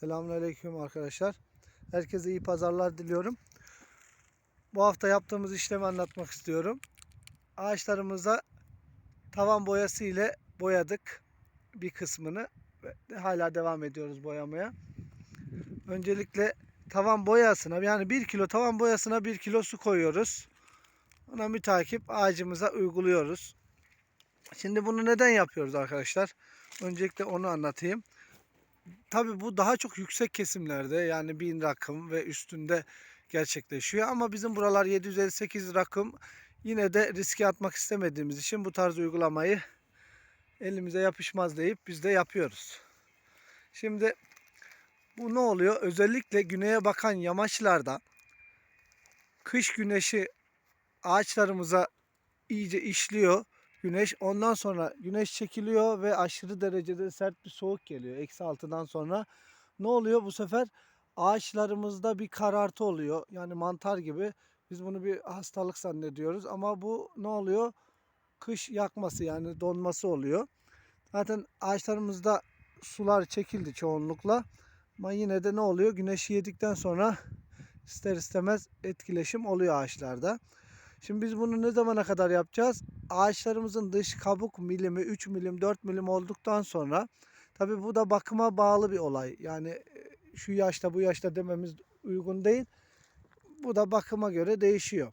Selamünaleyküm arkadaşlar. Herkese iyi pazarlar diliyorum. Bu hafta yaptığımız işlemi anlatmak istiyorum. Ağaçlarımıza tavan boyası ile boyadık bir kısmını hala devam ediyoruz boyamaya. Öncelikle tavan boyasına yani 1 kilo tavan boyasına 1 kilo su koyuyoruz. Ona mütakip ağacımıza uyguluyoruz. Şimdi bunu neden yapıyoruz arkadaşlar? Öncelikle onu anlatayım. Tabii bu daha çok yüksek kesimlerde yani 1000 rakım ve üstünde gerçekleşiyor. Ama bizim buralar 758 rakım. Yine de riske atmak istemediğimiz için bu tarz uygulamayı elimize yapışmaz deyip biz de yapıyoruz. Şimdi bu ne oluyor? Özellikle güneye bakan yamaçlarda kış güneşi ağaçlarımıza iyice işliyor güneş. Ondan sonra güneş çekiliyor ve aşırı derecede sert bir soğuk geliyor. Eksi altıdan sonra ne oluyor bu sefer? Ağaçlarımızda bir karartı oluyor. Yani mantar gibi. Biz bunu bir hastalık zannediyoruz. Ama bu ne oluyor? Kış yakması yani donması oluyor. Zaten ağaçlarımızda sular çekildi çoğunlukla. Ama yine de ne oluyor? Güneşi yedikten sonra ister istemez etkileşim oluyor ağaçlarda. Şimdi biz bunu ne zamana kadar yapacağız? Ağaçlarımızın dış kabuk milimi 3 milim 4 milim olduktan sonra tabi bu da bakıma bağlı bir olay. Yani e, şu yaşta bu yaşta dememiz uygun değil. Bu da bakıma göre değişiyor.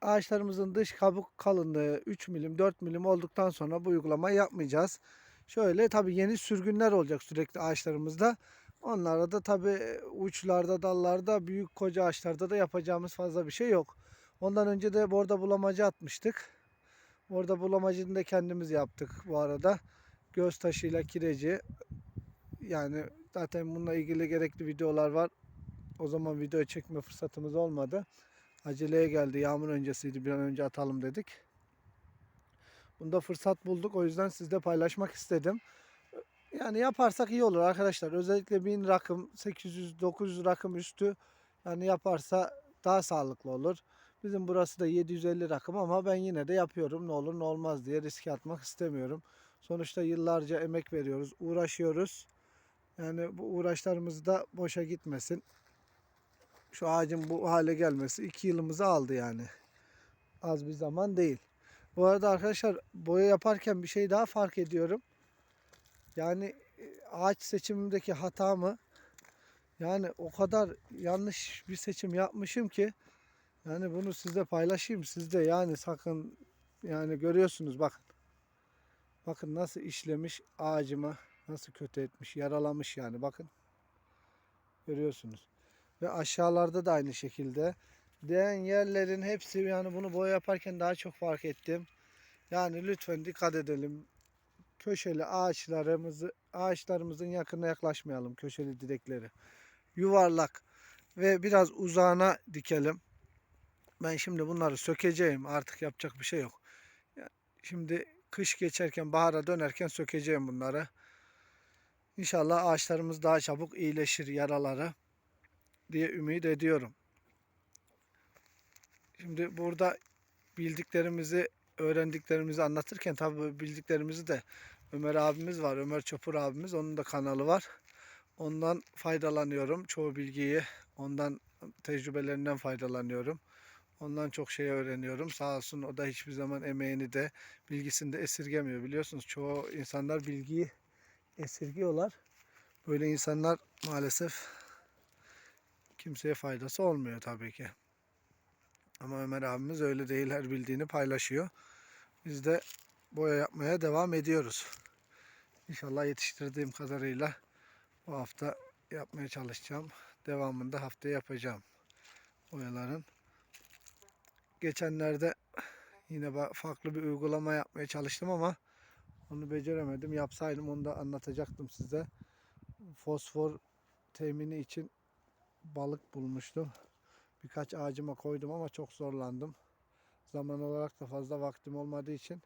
Ağaçlarımızın dış kabuk kalınlığı 3 milim 4 milim olduktan sonra bu uygulamayı yapmayacağız. Şöyle tabi yeni sürgünler olacak sürekli ağaçlarımızda. Onlara da tabi uçlarda, dallarda, büyük koca ağaçlarda da yapacağımız fazla bir şey yok. Ondan önce de borda bulamacı atmıştık. Borda bulamacını da kendimiz yaptık bu arada. Göz taşıyla kireci. Yani zaten bununla ilgili gerekli videolar var. O zaman video çekme fırsatımız olmadı. Aceleye geldi. Yağmur öncesiydi. Bir an önce atalım dedik. Bunda fırsat bulduk. O yüzden sizle paylaşmak istedim. Yani yaparsak iyi olur arkadaşlar. Özellikle 1000 rakım, 800-900 rakım üstü yani yaparsa daha sağlıklı olur. Bizim burası da 750 rakım ama ben yine de yapıyorum. Ne olur ne olmaz diye riske atmak istemiyorum. Sonuçta yıllarca emek veriyoruz, uğraşıyoruz. Yani bu uğraşlarımız da boşa gitmesin. Şu ağacın bu hale gelmesi 2 yılımızı aldı yani. Az bir zaman değil. Bu arada arkadaşlar boya yaparken bir şey daha fark ediyorum. Yani e, ağaç seçimimdeki hatamı yani o kadar yanlış bir seçim yapmışım ki yani bunu sizle paylaşayım. Siz de yani sakın yani görüyorsunuz bakın. Bakın nasıl işlemiş ağacıma nasıl kötü etmiş, yaralamış yani bakın. Görüyorsunuz. Ve aşağılarda da aynı şekilde. Değen yerlerin hepsi yani bunu boya yaparken daha çok fark ettim. Yani lütfen dikkat edelim köşeli ağaçlarımızı ağaçlarımızın yakınına yaklaşmayalım köşeli direkleri. Yuvarlak ve biraz uzağına dikelim. Ben şimdi bunları sökeceğim. Artık yapacak bir şey yok. Şimdi kış geçerken bahara dönerken sökeceğim bunları. İnşallah ağaçlarımız daha çabuk iyileşir yaraları diye ümit ediyorum. Şimdi burada bildiklerimizi öğrendiklerimizi anlatırken tabii bildiklerimizi de Ömer abimiz var. Ömer Çopur abimiz. Onun da kanalı var. Ondan faydalanıyorum. Çoğu bilgiyi ondan tecrübelerinden faydalanıyorum. Ondan çok şey öğreniyorum. Sağ olsun o da hiçbir zaman emeğini de bilgisini de esirgemiyor. Biliyorsunuz çoğu insanlar bilgiyi esirgiyorlar. Böyle insanlar maalesef kimseye faydası olmuyor tabii ki. Ama Ömer abimiz öyle değil. Her bildiğini paylaşıyor. Biz de boya yapmaya devam ediyoruz. İnşallah yetiştirdiğim kadarıyla bu hafta yapmaya çalışacağım. Devamında haftaya yapacağım boyaların. Geçenlerde yine farklı bir uygulama yapmaya çalıştım ama onu beceremedim. Yapsaydım onu da anlatacaktım size. Fosfor temini için balık bulmuştum. Birkaç ağacıma koydum ama çok zorlandım. Zaman olarak da fazla vaktim olmadığı için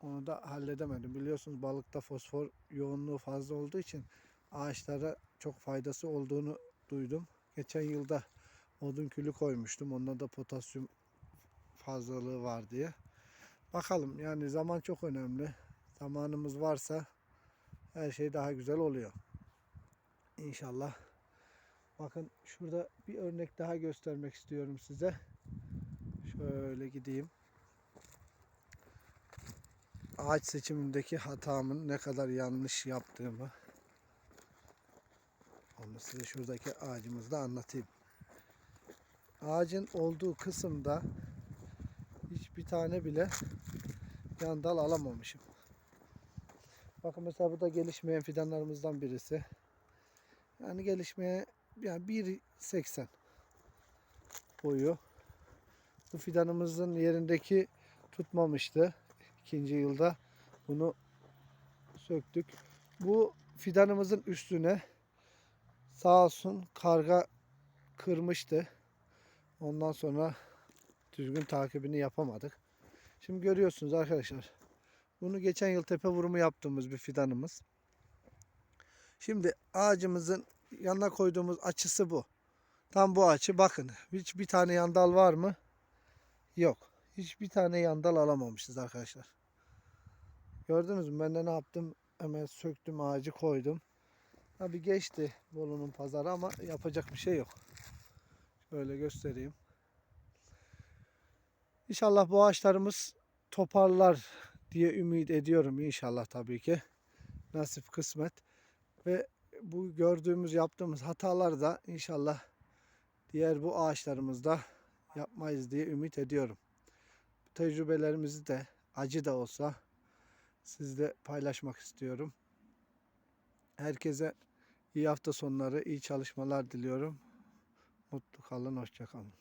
onu da halledemedim. Biliyorsunuz balıkta fosfor yoğunluğu fazla olduğu için ağaçlara çok faydası olduğunu duydum. Geçen yılda odun külü koymuştum. Onda da potasyum fazlalığı var diye. Bakalım yani zaman çok önemli. Zamanımız varsa her şey daha güzel oluyor. İnşallah. Bakın şurada bir örnek daha göstermek istiyorum size. Şöyle gideyim. Ağaç seçimindeki hatamın ne kadar yanlış yaptığımı onu size şuradaki ağacımızda anlatayım. Ağacın olduğu kısımda hiçbir tane bile yan dal alamamışım. Bakın mesela bu da gelişmeyen fidanlarımızdan birisi. Yani gelişmeye yani 1.80 boyu. Bu fidanımızın yerindeki tutmamıştı. İkinci yılda bunu söktük. Bu fidanımızın üstüne sağ olsun karga kırmıştı. Ondan sonra düzgün takibini yapamadık. Şimdi görüyorsunuz arkadaşlar. Bunu geçen yıl tepe vurumu yaptığımız bir fidanımız. Şimdi ağacımızın yanına koyduğumuz açısı bu. Tam bu açı bakın. Hiç bir tane yandal var mı? Yok. Hiçbir tane yandal alamamışız arkadaşlar. Gördünüz mü? Ben de ne yaptım? Hemen söktüm ağacı koydum. Tabi geçti Bolu'nun pazarı ama yapacak bir şey yok. Şöyle göstereyim. İnşallah bu ağaçlarımız toparlar diye ümit ediyorum inşallah tabii ki. Nasip kısmet. Ve bu gördüğümüz yaptığımız hatalar da inşallah diğer bu ağaçlarımızda yapmayız diye ümit ediyorum. Bu tecrübelerimizi de acı da olsa sizle paylaşmak istiyorum. Herkese iyi hafta sonları, iyi çalışmalar diliyorum. Mutlu kalın, hoşça kalın.